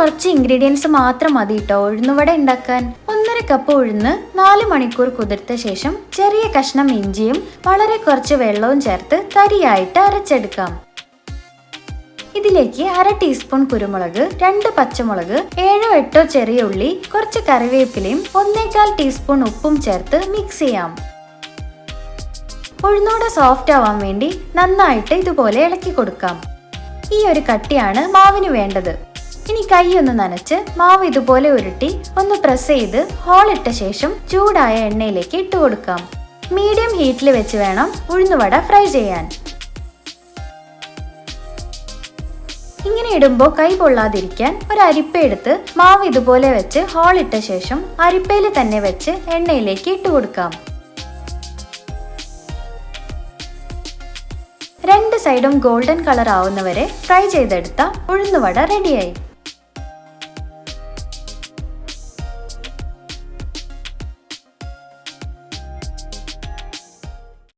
കുറച്ച് ഇൻഗ്രീഡിയൻസ് മാത്രം മതി കേട്ടോ ഉഴുന്നുവട ഉണ്ടാക്കാൻ ഒന്നര കപ്പ് ഉഴുന്ന് നാല് മണിക്കൂർ കുതിർത്ത ശേഷം ചെറിയ കഷ്ണം ഇഞ്ചിയും വളരെ കുറച്ച് വെള്ളവും ചേർത്ത് തരിയായിട്ട് അരച്ചെടുക്കാം. ഇതിലേക്ക് അര ടീസ്പൂൺ കുരുമുളക് രണ്ട് പച്ചമുളക് ഏഴോ എട്ടോ ചെറിയ ഉള്ളി കുറച്ച് കറിവേപ്പിലയും ഒന്നേകാൽ ടീസ്പൂൺ ഉപ്പും ചേർത്ത് മിക്സ് ചെയ്യാം. ഉഴുന്നോടെ സോഫ്റ്റ് ആവാൻ വേണ്ടി നന്നായിട്ട് ഇതുപോലെ ഇളക്കി കൊടുക്കാം. ഈ ഒരു കട്ടിയാണ് മാവിന് വേണ്ടത്. ഇനി കൈയൊന്ന് നനച്ച് മാവ് ഇതുപോലെ ഉരുട്ടി ഒന്ന് പ്രസ് ചെയ്ത് ഹോളിട്ട ശേഷം ചൂടായ എണ്ണയിലേക്ക് ഇട്ട് കൊടുക്കാം. മീഡിയം ഹീറ്റിൽ വെച്ച് വേണം ഉഴുന്നുവട ഫ്രൈ ചെയ്യാൻ. ഇങ്ങനെ ഇടുമ്പോൾ കൈ പൊള്ളാതിരിക്കാൻ ഒരു അരിപ്പ എടുത്ത് മാവ് ഇതുപോലെ വെച്ച് ഹോളിട്ട ശേഷം അരിപ്പയിൽ തന്നെ വെച്ച് എണ്ണയിലേക്ക് ഇട്ട് കൊടുക്കാം. രണ്ട് സൈഡും ഗോൾഡൻ കളർ ആവുന്നവരെ ഫ്രൈ ചെയ്തെടുത്ത ഉഴുന്നുവട റെഡിയായി